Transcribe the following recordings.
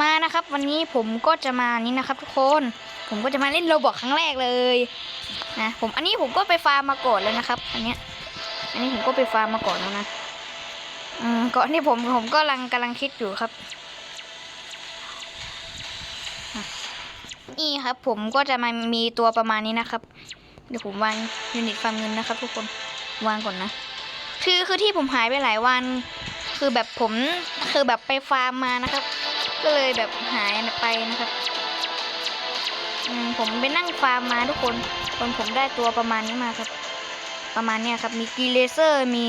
มานะครับวันนี้ผมก็จะมานี่นะครับ ทุกคน ผมก็จะมาเล่นโรบอกครั้งแรกเลยนะผมอันนี้ผมก็ไปฟาร์มมาก่อนแล้วนะครับ อันเนี้ย อันนี้ผมก็ไปฟาร์มมาก่อนแล้วนะอืมก่อนที่ผมผมก็กำลังกำลังคิดอยู่ครับ นี่ครับ ผมก็จะมามีตัวประมาณนี้นะครับ เดี๋ยวผมวางยูนิตฟาร์มเงินนะครับ ทุกคนวางก่อนนะคือคือที่ผมหายไปหลายวัน คือแบบผมคือแบบไปฟาร์มมานะครับ ก็เลยแบบหายไปนะครับอืมผมไปนั่งฟาร์มมาทุกคนคนผมได้ตัวประมาณนี้มาครับ ประมาณเนี้ยครับ มีกีเลเซอร์มี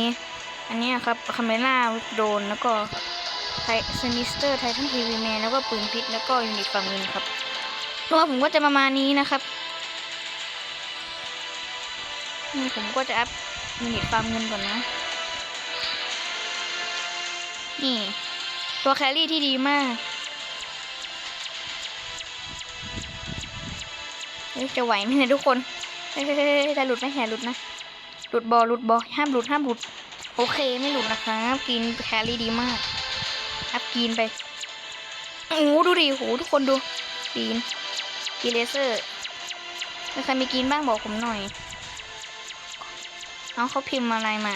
อันเนี้ยครับคาเมล่าโดนแล้วก็ไทซนิสเตอร์ไททันทีวีแมนแล้วก็ปืนพิษแล้วก็ยูนิตฟาร์มเงินครับตัวผมก็จะประมาณนี้นะครับนี่ผมก็จะอัพยูนิตฟาร์มเงินก่อนนะนี่ตัวแครี่ที่ดีมาก จะไหวไหมเนี่ยทุกคนเฮ้ยเฮ้ยเฮ้ยเฮ้ยจะหลุดไหมอย่หลุดนะหลุดบอหลุดบอห้ามหลุดห้ามหลุด โอเคไม่หลุดนะครับกินแครี่ดีมากอัพกินไปโอ้โหดูดิโหทุกคนดูกินกินเลเซอร์ใครมีกินบ้างบอกผมหน่อยเอาเขาพิมพ์อะไรมา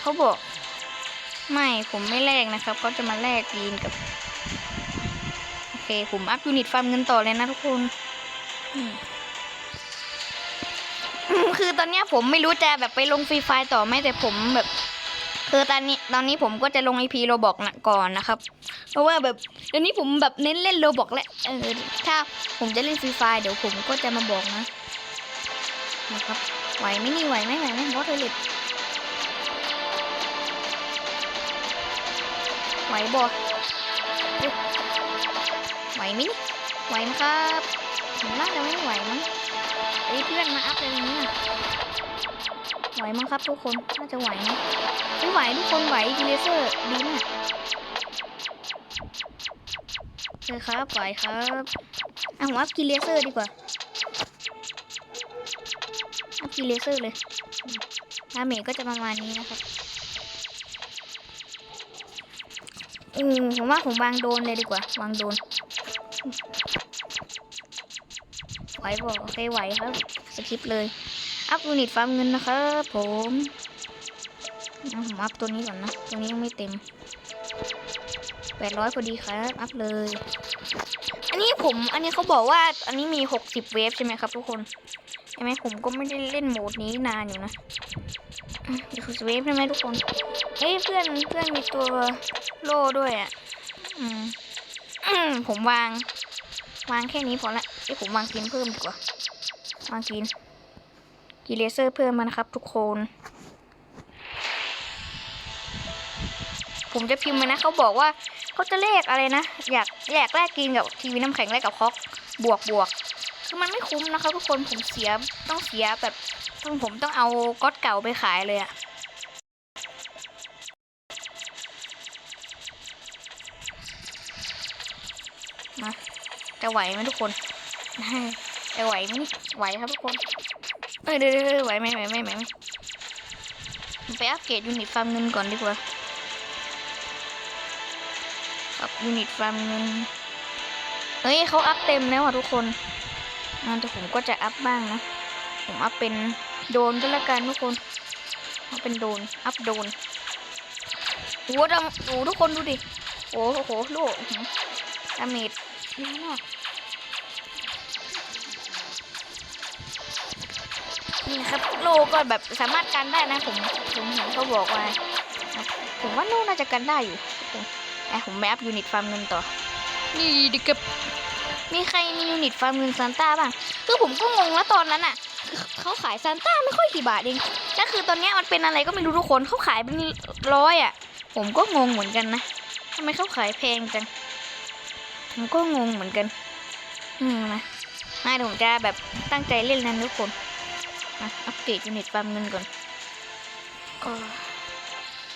เขาบอก ไม่ผมไม่แลกนะครับเขาจะมาแลกกินกับ โอเค ผมอัพยูนิตฟาร์มเงินต่อเลยนะทุกคน คือตอนเนี้ยผมไม่รู้จะแบบไปลงฟรีไฟล์ต่อไหมแต่ผมแบบ คือตอนนี้ตอนนี้ผมก็จะลงไอพีโรบอกนะก่อนนะครับ เพราะว่าแบบเดี๋ยวนี้ผมแบบเน้นเล่นโรบอกแหละเออถ้าผมจะเล่นฟรีไฟล์เดี๋ยวผมก็จะมาบอกนะนะครับไหวไหมนี่ไหวไหมไหวไหมบอสเทเลตไหวบอไหวไหมนี่ไหวนะครับ ผมน่าจะไม่ไหวมั้งไอ้เพื่อนมาอัพอะไรเนี่ยไหวมั้งครับทุกคน น่าจะไหวมั้งไม่ไหวทุกคนไหวกิเลเซอร์ดีมากใช่ครับไหวครับอะผมอัพกิเลเซอร์ดีกว่าอัพกิเลเซอร์เลยดาเมจก็จะประมาณนี้นะครับอืมผมว่าผมวางโดนเลยดีกว่า วางโดน ไหวบอกโอเคไหวครับสคริปเลย อัพยูนิตฟาร์มเงินนะครับผมเอาผมอัพตัวนี้ก่อนนะ ตัวนี้ยังไม่เต็มแปดร้อยพอดีครับ อัพเลย อันนี้ผม อันนี้เขาบอกว่า อันนี้มีหกสิบเวฟใช่ไหมครับทุกคนใช่ไหมผมก็ไม่ได้เล่นโหมดนี้นานอยู่นะมีหกสิบเวฟใช่ไหมทุกคนเอ้ยเพื่อนเพื่อนมีตัวโล่ด้วยอะ อืมผมวาง วางแค่นี้พอละ เอ้ผมวางกินเพิ่มดีกว่าวางกินกีเลเซอร์เพิ่มมานะครับ ทุกคน ผมจะพิมพ์ไปนะเขาบอกว่าเขาจะแลกอะไรนะ อยากแลกแลกกินกับทีวีน้ำแข็งแลกกับคอกบวกบวกคือมันไม่คุ้มนะครับทุกคนผมเสียต้องเสียแบบต้องผมต้องเอาก๊อตเก่าไปขายเลยอะมาจะไหวไหมทุกคน จะไหวไหมนี่ไหวครับทุกคนเอ้ยเดี๋ยวเดี๋ยวไหวไหมไหวไหมไหวไหมไปอัปเกรดยูนิตฟาร์มเงินก่อนดีกว่าอัพยูนิตฟาร์มเงินเฮ้ยเขาอัพเต็มแล้วอะทุกคนงั้นแต่ผมก็จะอัพบ้างนะ ผมอัพเป็นโดนก็แล้วกันทุกคนอัพเป็นโดน อัพโดนโอ้โหดำโอ้ทุกคนดูดิ โอ้โหโหโลกดาเมจเยอะมาก ก็แบบสามารถกันได้นะผมผมเห็นเขาบอกว่านะผมว่าโลน่าจะกันได้อยู่ผมอะผมไปอัพยูนิตฟาร์มเงินต่อ นี่ดิกับมีใครมียูนิตฟาร์มเงินซานต้าบ้างคือผมก็งงแล้วตอนนั้นอะคือเขาขายซานต้าไม่ค่อยกี่บาทเองแล้วคือตอนเนี้ยมันเป็นอะไรก็ไม่รู้ทุกคนเขาขายเป็นร้อยอะ ผมก็งงเหมือนกันนะทำไมเขาขายแพงจังผมก็งงเหมือนกันอืมนะไม่เดี๋ยวผมจะแบบตั้งใจเล่นนะทุกคนมา อัปเกรดยูนิตฟาร์มเงินก่อนก็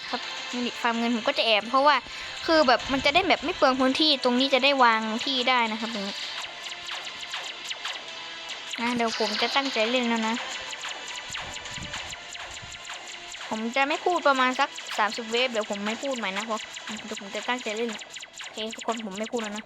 ครับยูนิตฟาร์มเงินผมก็จะแอบเพราะว่าคือแบบมันจะได้แบบไม่เปลืองพื้นที่ตรงนี้จะได้วางที่ได้นะครับตรงนี้นะเดี๋ยวผมจะตั้งใจเล่นแล้วนะ ผมจะไม่พูดประมาณสักสามสิบเวฟเดี๋ยวผมไม่พูดใหม่นะเพราะเดี๋ยวผมจะตั้งใจเล่นเคทุกคนผมไม่พูดแล้วนะ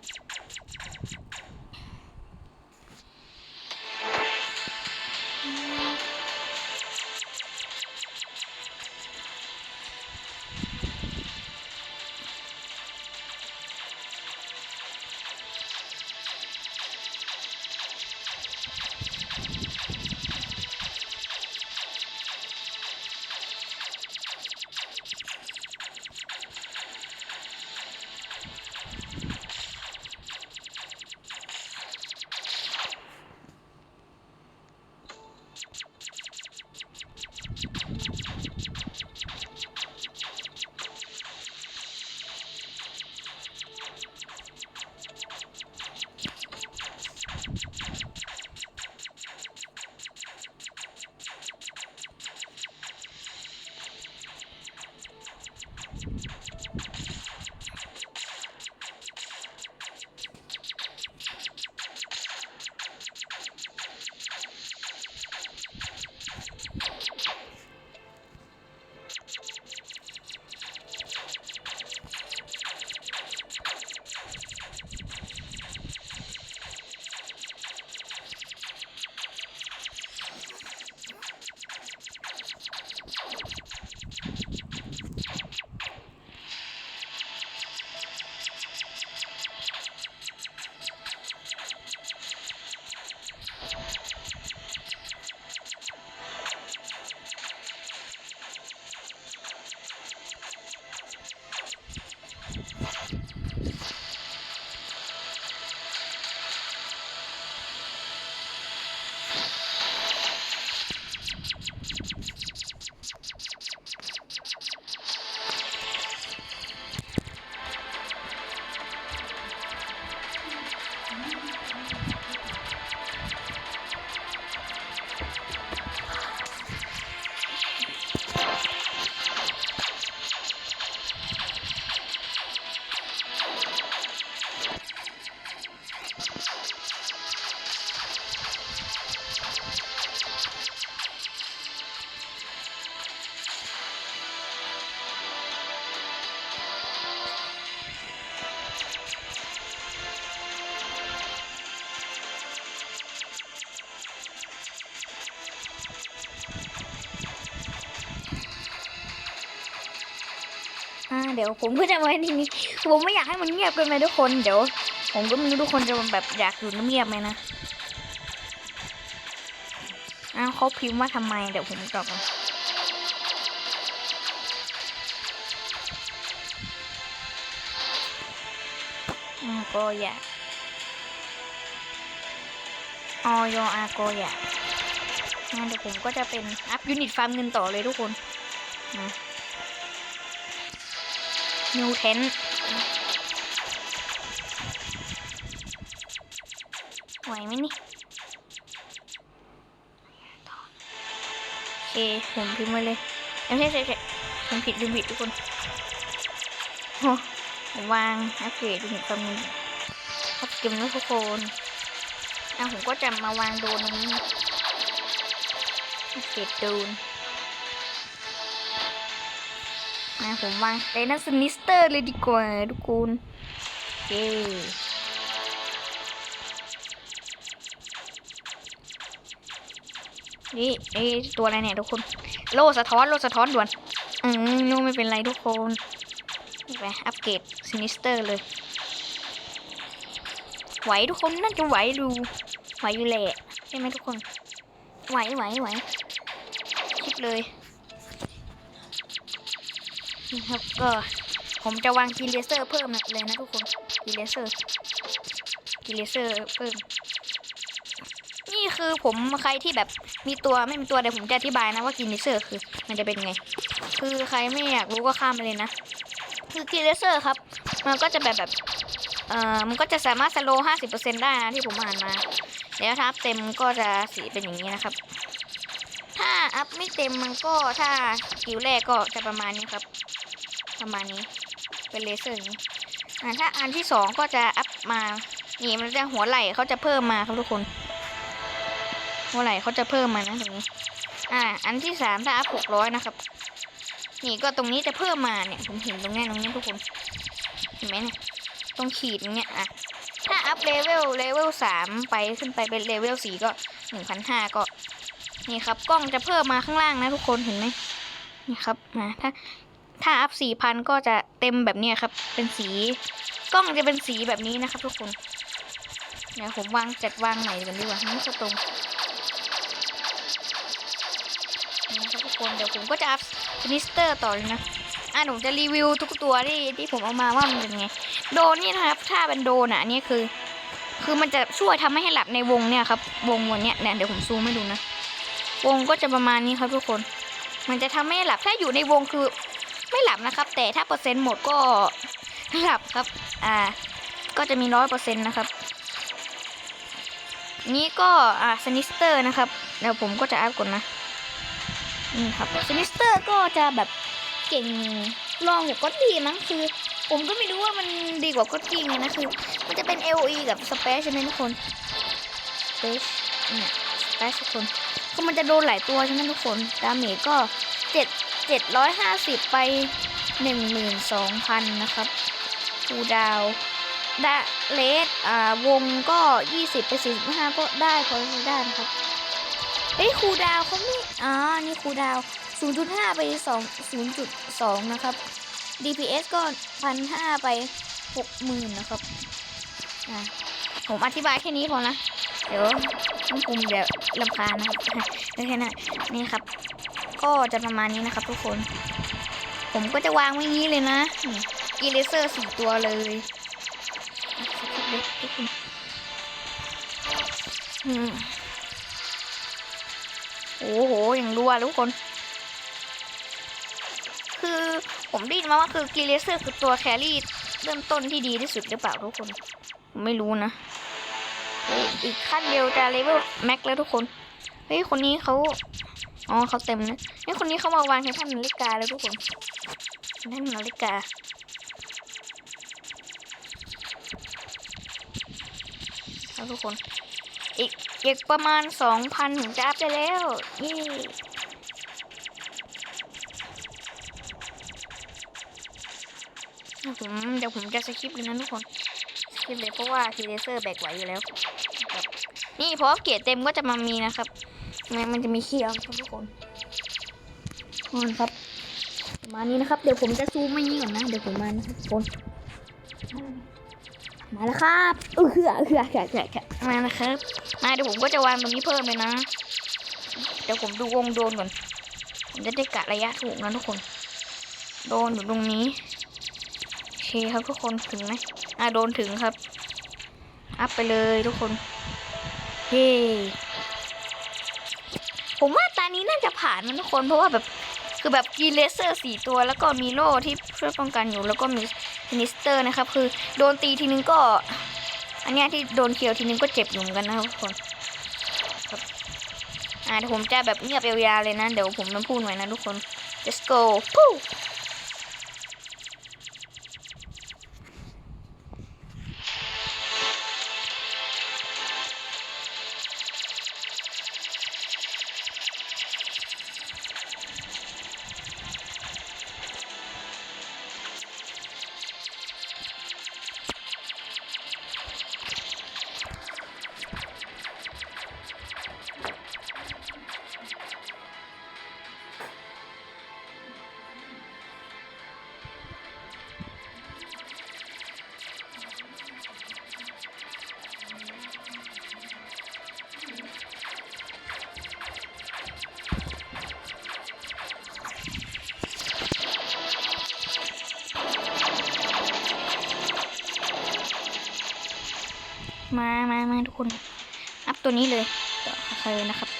ดี๋ยวผมก็จะไว้ที่นี้ผมไม่อยากให้มันเงียบเกินไปทุกคนเดี๋ยว ผมก็ไม่รู้ทุกคนจะแบบอยากอยู่เงียบไหมนะอ้าวเขาพิมพ์ว่าทำไมเดี๋ยวผมตอบกันอืมก็อยากออยอาโกอยากงั้นเดี๋ยวผมก็จะเป็นอัพยูนิตฟาร์มเงินต่อเลยทุกคนนะ นิวเทนไหวไหมนี่ โอเค ผมพิมพ์ไว้เลยไม่ใช่ใช่ใช่ผมผิดลืมผิดทุกคนโอ้ผมวางอัปเกรดดูหนึ่งคำนึงอัพเกมนะทุกคนอะผมก็จะมาวางโดนตรงนี้อัปเกรดโดน ผมวางไดนัสนิสเตอร์เลยดีกว่าทุกคนโอเคนี่ไอตัวอะไรเนี่ยทุกคน โลสะท้อนโลสะท้อนด่วน อืมโนไม่เป็นไรทุกคนไปอัปเกรดซินิสเตอร์เลย ไหวทุกคนน่าจะไหวดูไหวอยู่แหละใช่ไหมทุกคน ไหวไหวไหวคิดเลย นะครับก็ผมจะวางกีเลเซอร์เพิ่มเลยนะทุกคนกีเลเซอร์กีเลเซอร์เพิ่ม นี่คือผมใครที่แบบมีตัวไม่มีตัวเดี๋ยวผมจะอธิบายนะว่ากีเลเซอร์คือ มันจะเป็นไง คือใครไม่อยากรู้ก็ข้ามไปเลยนะ คือกีเลเซอร์ครับ มันก็จะแบบแบบเอ่อมันก็จะสามารถสโลห้าสิบเปอร์เซ็นต์ได้นะที่ผมอ่านมา แล้วถ้าอัพเต็มก็จะสีเป็นอย่างนี้นะครับ ถ้าอัพไม่เต็มมันก็ถ้าสกิลแรกก็จะประมาณนี้ครับ ประมาณนี้เป็นเลเซอร์นี้อ่าถ้าอันที่สองก็จะอัพมานี่มันจะหัวไหล่เขาจะเพิ่มมาครับทุกคน หัวไหล่เขาจะเพิ่มมานะตรงนี้ อ่า อันที่สามถ้าอัพหกร้อยนะครับ นี่ก็ตรงนี้จะเพิ่มมาเนี่ยผมเห็นตรงนี้ตรงนี้ทุกคนเห็นไหมเนี่ยตตรงขีดอย่างเงี้ยอะถ้าอัพเลเวลเลเวลสามไปขึ้นไปเป็นเลเวลสี่ก็หนึ่งพันห้าก็นี่ครับกล้องจะเพิ่มมาข้างล่างนะทุกคนเห็นไหมนี่ครับนะถ้า ถ้าอัพสี่พันก็จะเต็มแบบนี้ครับ เป็นสี กล้องจะเป็นสีแบบนี้นะครับ ทุกคนเดี๋ยวผมวางจัดวางใหม่กันดีกว่าไม่ตรงนี่นะครับทุกคนเดี๋ยวผมก็จะอัพสนิสเตอร์ต่อเลยนะอะผมจะรีวิวทุกตัวที่ที่ผมเอามาว่ามันเป็นไง โดนนี่นะครับ ถ้าเป็นโดนอะอันนี่คือ คือมันจะช่วยทำให้หลับในวงเนี่ยครับ วงวันเนี้ยเนี่ยเดี๋ยวผมซูมให้ดูนะ วงก็จะประมาณนี้ครับทุกคน มันจะทำให้หลับถ้าอยู่ในวงคือ ไม่หลับนะครับ แต่ถ้าเปอร์เซ็นต์หมดก็หลับครับ อ่า ก็จะมีร้อยเปอร์เซ็นต์นะครับ นี้ก็อ่าสนิสเตอร์นะครับเดี๋ยวผมก็จะอัพก่อนนะนี่ครับสนิสเตอร์ก็จะแบบเก่งรองจากก็ตดี้มั้งคือ ผมก็ไม่รู้ว่ามันดีกว่าก็อตดี้ไงนะคือ มันจะเป็น LE กับสเปซใช่ไหมทุกคนสเปซเนี่ยสเปซทุกคนคือมันจะโดนหลายตัวใช่ไหมทุกคนดาเมจก็เจ็ด เจ็ดร้อยห้าสิบไปหนึ่งหมื่นสองพันนะครับคูดาวดาเลสอ่าวงก็ยี่สิบไปสี่สิบห้าก็ได้พอใช้ได้นะครับเฮ้ยคูดาวเขาไม่อ่านี่คูดาว 0.5 ไป2 0.2 นะครับ DPS ก็ 1,500 ไป 60,000 นะครับอ่าผมอธิบายแค่นี้พอนะ เดี๋ยวต้องคุมเดี๋ยวลำคาญนะครับได้แค่นั้นนี่ครับ ก็จะประมาณนี้นะครับทุกคน ผมก็จะวางไว้งี้เลยนะนี่อีเลเซอร์สี่ตัวเลยโอ้โห อย่างรัวยทุกคน คือผมได้ยินมาว่าคือกีเลเซอร์คือตัวแครี่เริ่มต้นที่ดีที่สุดหรือเปล่าทุกคน ไม่รู้นะ อีกขั้นเดียวจะเลเวลแม็กแล้วทุกคน เฮ้ย คนนี้เขา อ๋อเขาเต็มนะเฮ้คนนี้เขามาวางแค่ท่านนาฬิกาแล้วทุกคนท่านนาฬิกาครับทุกคน อีกอีกประมาณสองพันถึงจะอัพได้แล้วเยี่ผมเดี๋ยวผมจะสคริปเลยนะทุกคนสคริปเลยเพราะว่าทีเลเซอร์แบกไหวอยู่แล้ว นี่พราะเกียรเต็มก็จะมามีนะครับ มันมันจะมีเคียวครับทุกคนนครับประมาณนี้นะครับ เดี๋ยวผมจะซูมไม่นี้ก่อนนะ เดี๋ยวผมมานะครับทุกคน มาแล้วครับเออเหือเหือเหือเหือเหือมานะครับ มาเดี๋ยวผมก็จะวางตรงนี้เพิ่มเลยนะ เดี๋ยวผมดูวงโดนก่อน ผมจะได้กะระยะถูกนะทุกคน โดนอยู่ตรงนี้โอเคครับทุกคนถึงไหมอ่าโดนถึงครับ อัพไปเลยทุกคน เฮ้ ผมว่าตานี้น่าจะผ่านนะทุกคนเพราะว่าแบบคือแบบกีเลเซอร์สี่ตัวแล้วก็มีโล่ที่ช่วยป้องกันอยู่แล้วก็มีมิสเตอร์นะครับ คือโดนตีทีนึงก็ อันนี้ที่โดนเคียวทีนึงก็เจ็บอยู่เหมือนกันนะครับทุกคนครับอ่าเดี๋ยวผมจะแบบเงียบยาวๆเลยนะ เดี๋ยวผมจะพูดหน่อยนะทุกคน let's go ปุ๊ มามามาทุกคน อัพตัวนี้เลยต่อใครเลยนะครับ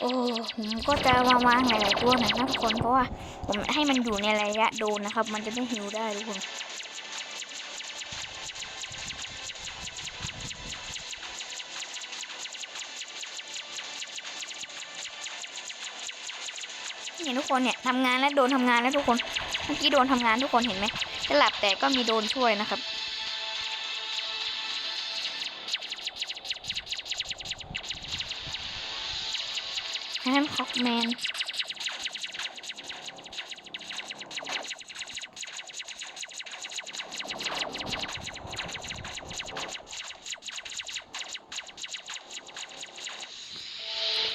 โอ้ผมก็จะมาวางหลายตัวหน่อยนะทุกคนเพราะว่าผมให้มันอยู่ในระยะโดนนะครับ มันจะได้หิวได้ทุกคนเห็นทุกคนเนี่ยทำงานแล้วโดนทำงานแล้วทุกคนเมื่อกี้โดนทำงานทุกคนเห็นไหมจะหลับแต่ก็มีโดนช่วยนะครับ แมน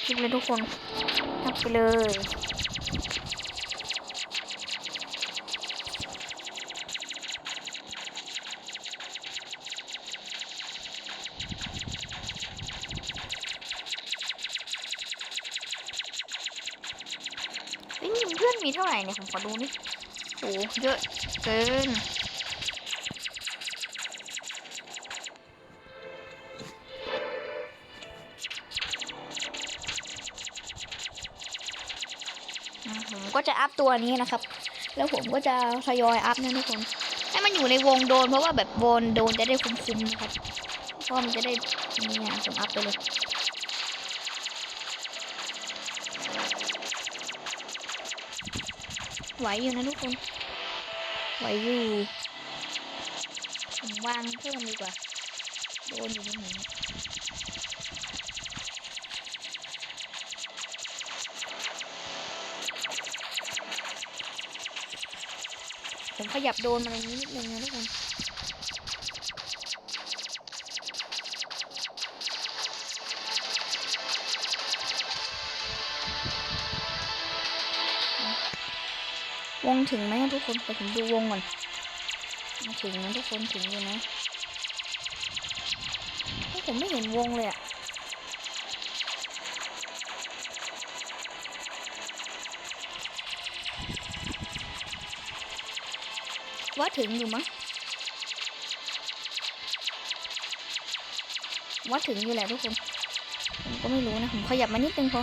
คลิปเลยทุกคนทับไปเลย มีเท่าไหร่เนี่ยผมขอดูนี่โอ้เยอะเกินผมก็จะอัพตัวนี้นะครับ แล้วผมก็จะทยอยอัพนะทุกคนให้มันอยู่ในวงโดนเพราะว่าแบบวงโดนจะได้คุ้มๆนะครับเพราะมันจะได้นี่อะผมอัพไปเลย ไหวอยู่นะทุกคน ไหวอยู่ผมวางเพิ่มดีกว่า โดนอยู่ตรงนี้ผมขยับโดนมาอย่างนี้นิดนึงนะทุกคน วงถึงไหมอะทุกคนแต่ผมดูวงก่อนม่ถึงนะทุกคนถึงอยู่นะเฮ้ผมไม่เห็นวงเลยอะว่าถึงอยู่มั้งว่าถึงอยู่แหละทุกคน ผมก็ไม่รู้นะ ผมขยับมานิดนึงพอ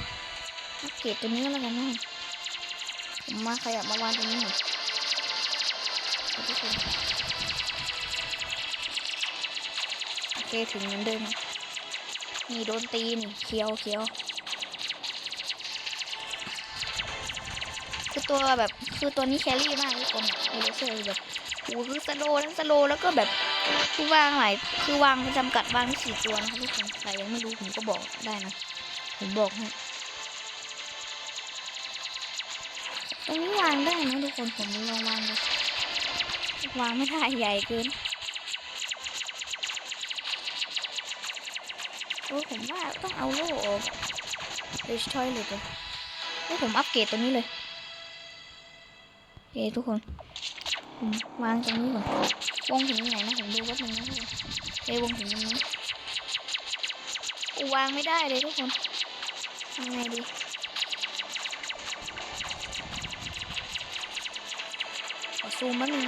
เกรดตัวนี้ก็แล้วกันนะ มาขยับมาวางตรงนี้หน่อยทุกคนโอเคถึงเหมือนเดิมนี่โดนตีนเคียวเคียวคือตัวแบบคือตัวนี้แครี่มากทุกคนเอเลเซอร์แบบโอ้โหคือสโลว์ทั้งสโลแล้วก็แบบคือวางหลายคือวางจำกัดวางที่สี่ตัวนะคะทุกคนใครยังไม่รู้ผมก็บอกได้นะผมบอกให้ รงนี้วางได้นะทุกคนผมลองวางดูวางไม่ได้ใหญ่เกินโอ้ผมว่าต้องเอาโล่ออกเดชทอยเลยเลยให้ผมอัปเกรดตัวนี้เลยโอทุกคนวางตรงนี้ก่อนวงถึงไหนนะผมดูแป๊บนึงนะทุกคนเอ้ยวงถึงตรงนี้โอ้วางไม่ได้เลยทุกคนทำไงดี ซูมแป๊บนึง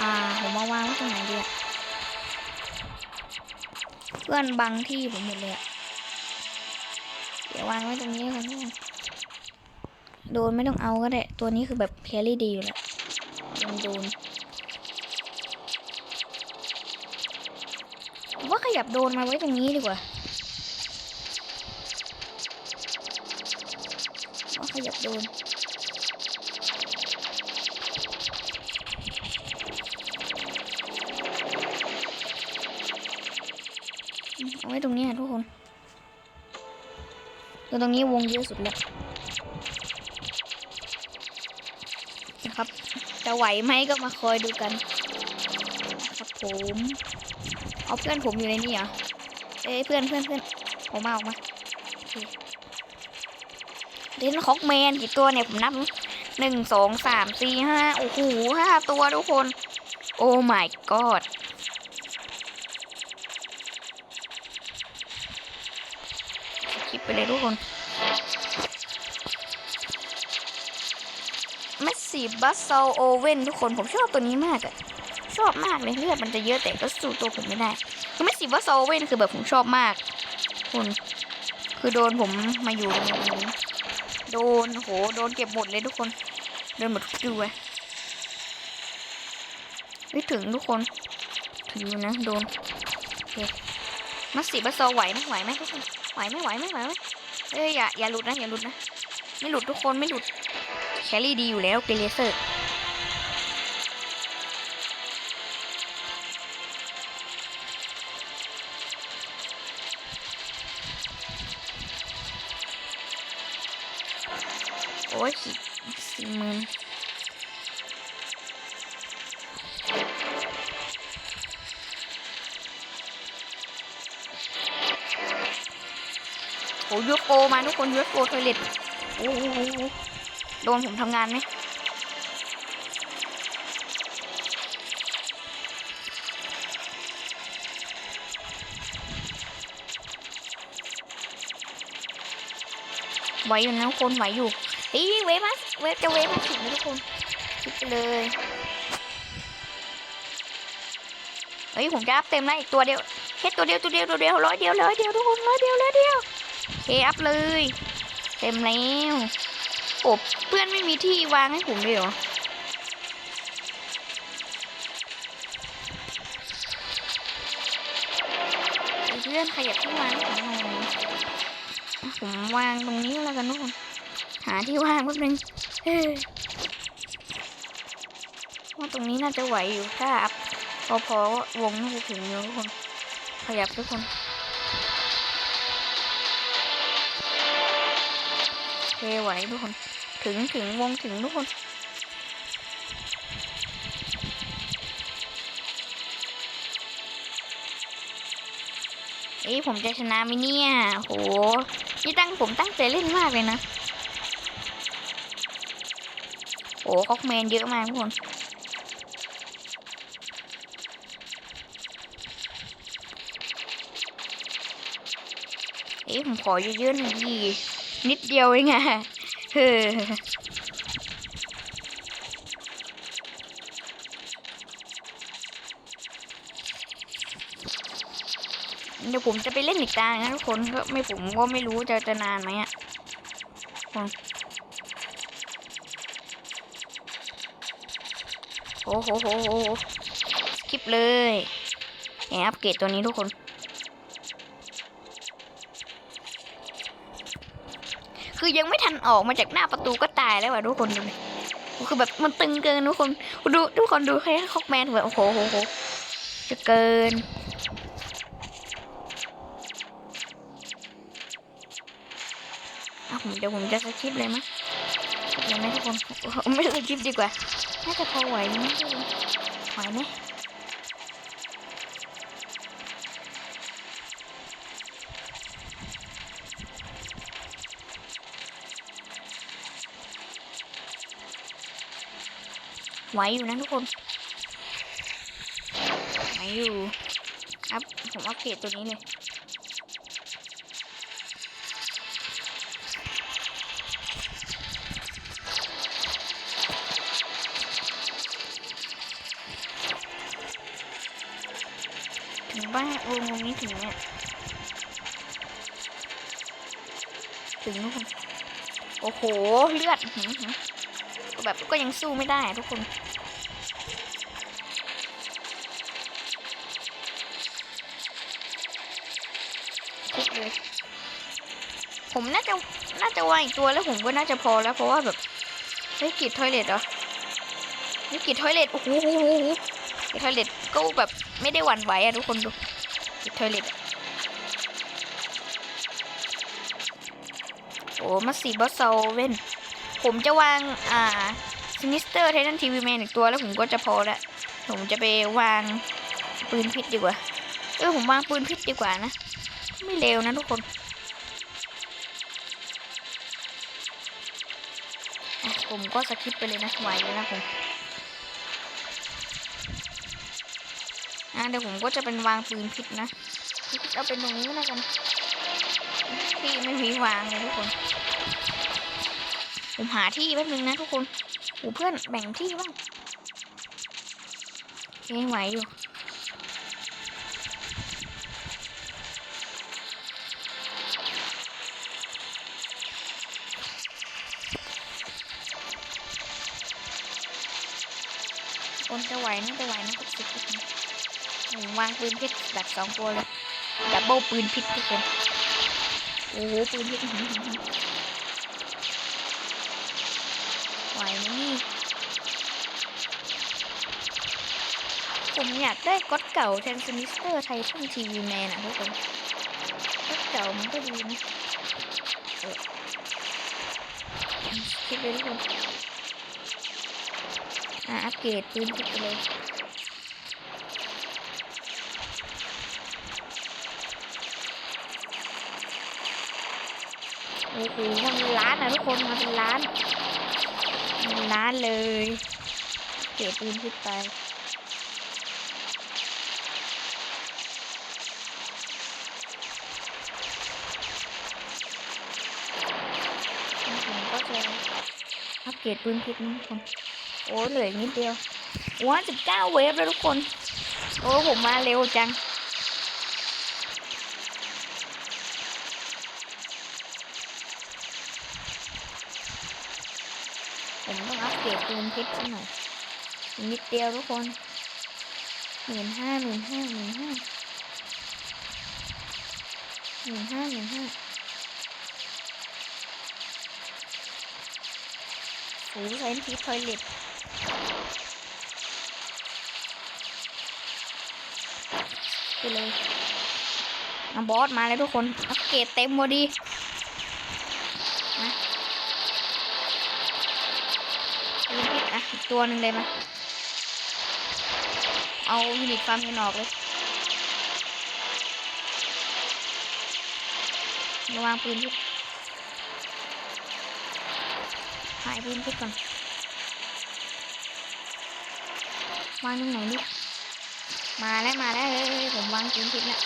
อ่า ผมมาวางไว้ตรงไหนดีอะเพื่อนบังที่ผมหมดเลยอะเดี๋ยววางไว้ตรงนี้กันทุกคนโดนไม่ต้องเอาก็ได้ ตัวนี้คือแบบแครี่ดีอยู่แล้วโดนโดนว่าขยับโดนมาไว้ตรงนี้ดีกว่า ขยับโดนเอาไว้ตรงนี้อะทุกคนคือตรงนี้วงเยอะสุดแล้วนะครับ จะไหวไหมก็มาคอยดูกัน ครับผม เอาเพื่อนผมอยู่ในนี่เหรอ เอ้ยเพื่อนเพื่อนเพื่อนออกมาออกมา เดนคอกแมนกี่ตัวเนี่ยผมนับหนึ่งสองสามสี่ห้าโอ้โหห้าตัวทุกคน โอ้ my god คลิปไปเลยทุกคนแมสซีบัสโซโอเว่นทุกคนผมชอบตัวนี้มากอะชอบมากเลยเลือดมันจะเยอะแต่ก็สู้ตัวผมไม่ได้คือแมสซีบัสโซโอเว่นคือแบบผมชอบมาก คุณคือโดนผมมาอยู่ตรงนี้ โดนโหโดนเก็บหมดเลยทุกคนโดนหมดทุกตัวไม่ถึงทุกคนถึงนะโดนโอเคมาสีบัสโซไหวไหมไหวไหมทุกคนไหวไหม่ไหวไหม่ไหวไหมเอ้ยอย่าอย่าหลุดนะอย่าหลุดนะไม่หลุดทุกคนไม่หลุดแครี่ดีอยู่แล้วเกเลเซอร์ โอ้ยูโฟมาทุกคนยูโฟทอยเล็ตโอ้โหโดนผมทำงานไหมไหวอยู่นะทุกคนไหวอยู่เฮ้ยเวฟมาเวฟจะเวฟมาถึงนะทุกคนคิดไปเลยเฮ้ยผมจะอัพเต็มแล้วอีกตัวเดียวแค่ตัวเดียวตัวเดียวตัวเดียวร้อยเดียวร้อยเดียวทุกคนร้อยเดียวร้อยเดียว เคอัพเลย เต็มแล้วโอ้เพื่อนไม่มีที่วางให้ผมเลยเหรอเพื่อนขยับที่วางให้ผมหน่อยผมวางตรงนี้แล้วกันทุกคนหาที่ว่างแป๊บนึงเฮ้ยว่าตรงนี้น่าจะไหวอยู่ถ้าอัพพอพอวงน่าจะถึงอยู่ทุกคน ขยับทุกคน เคไหวทุกคน ถึงถึงวงถึงทุกคน เอ้ผมจะชนะไหมเนี่ย โห นี่ตั้งผมตั้งใจเล่นมากเลยนะ โอ้คอกแมนเยอะมากทุกคนเอ๊ะผมขอเยอะๆหน่อยดี นิดเดียวเองอะเฮ้อเดี๋ยวผมจะไปเล่นอีกตานะทุกคนก็ไม่ผมก็ไม่รู้จะจะนานไหมอะคนโอ้โหโหโหโหสกิปเลยแอบอัปเกรดตัวนี้ทุกคน คือยังไม่ทันออกมาจากหน้าประตูก็ตายแล้วว่ะทุกคนดูคือแบบมันตึงเกินทุกคนดูทุกคนดูแค่คอกแมนแบบโอ้โหโหโหจะเกินเดี๋ยวผมจะสกิปเลยมั้ยสกิปเลยไหมทุกคนไม่สกิปดีกว่า น่าจะพอไหวไหมไหวไหม ไหวอยู่นะทุกคนไหวอยู่อัพผมอัปเกรดตัวนี้เลยถึงบ้านวงวงนี้ถึงเนี่ยถึงทุกคนโอ้โห เลือดก็แบบก็ยังสู้ไม่ได้ทุกคน ผมน่าจะน่าจะวางอีกตัวแล้วผมก็น่าจะพอแล้วเพราะว่าแบบเฮ้ยกิดทอยเลตเหรอเฮ้ยกิดทอยเลตโอ้โหโอ้โหโอ้โหกิดทอยเลตก็แบบไม่ได้หวั่นไหวอะทุกคนดูกิดทอยเลตโอ้มาสีบอสโซเว่นผมจะวางอ่าซินิสเตอร์ไททันทีวีแมนอีกตัวแล้วผมก็จะพอละผมจะไปวางปืนพิษดีกว่า เออผมวางปืนพิษดีกว่านะ ไม่เร็วนะทุกคน ผมก็สคิปไปเลยนะไหวเลยนะผมอะเดี๋ยวผมก็จะเป็นวางปืนพิษนะพิษเอาเป็นตรงนี้แล้วกันที่ไม่มีวางเลยทุกคน ผมหาที่แป๊บนึงนะทุกคนโอ้เพื่อนแบ่งที่บ้างยังไหวอยู่ จะไหวนะจะไหวนะทุกสิบทุกคนผมวางปืนพิษดักสองตัวเลยดับเบิลปืนพิษทุกคนโอ้โหปืนพิษไหวไหมนี่ผมอยากได้ก๊อตเก่าแทนสมิสเตอร์ไททันทีวีแมนอะทุกคนก๊อตเก่ามันก็ดีนะเออคิดเลยทุกคน อะอัปเกรดปืนไปเลยโอ้โหมันเป็นล้านนะทุกคนมาเป็นล้านเป็นล้านเลย เก็บปืนขึ้นไปผมก็จะอัปเกรดปืนพิษนะทุกคน อ้เหลืออีกนิดเดียวว้าสิบเก้าเวฟแล้วทุกคน โอ้ผมมาเร็วจัง ผมต้องอัปเกรดปืนเพชรสักหน่อยอีกนิดเดียวทุกคนหมื่นห้าหมื่นห้าหมื่นห้าหมื่นห้าหมื่นห้าโอ้ใช้พีทอยเล็ต ไปเลยอะบอสมาเลยทุกคน อัปเกรดเต็มพอดีนพิษอะอีกตัวหนึ่งเลยมาเอายูนิตฟาร์มกันออกเลยระวางปืนพิษหายปืนพิษก่อนวางตรงไหนดิ มาแล้วมาแล้วเฮ้ยผมวางปืนพิษแล้ว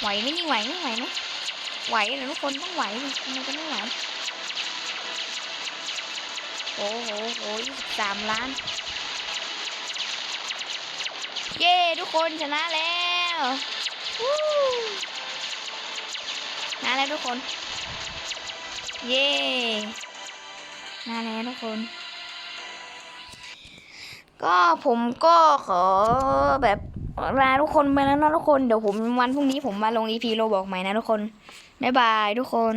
ไหวไหมนี่ไหวไหมไหวไหมไหวนะทุกคนต้องไหวดิทำไมจะไม่ไหวโอ้โหโอ้ยี่สิบสามล้าน เย้ ทุกคนชนะแล้ว วู้ชนะแล้วทุกคน เย้ชนะแล้วทุกคน ก็ผมก็ขอแบบลาทุกคนไปแล้วนะทุกคน เดี๋ยวผมวันพรุ่งนี้ผมมาลงอีพีโรบอกใหม่นะทุกคน บ๊ายบายทุกคน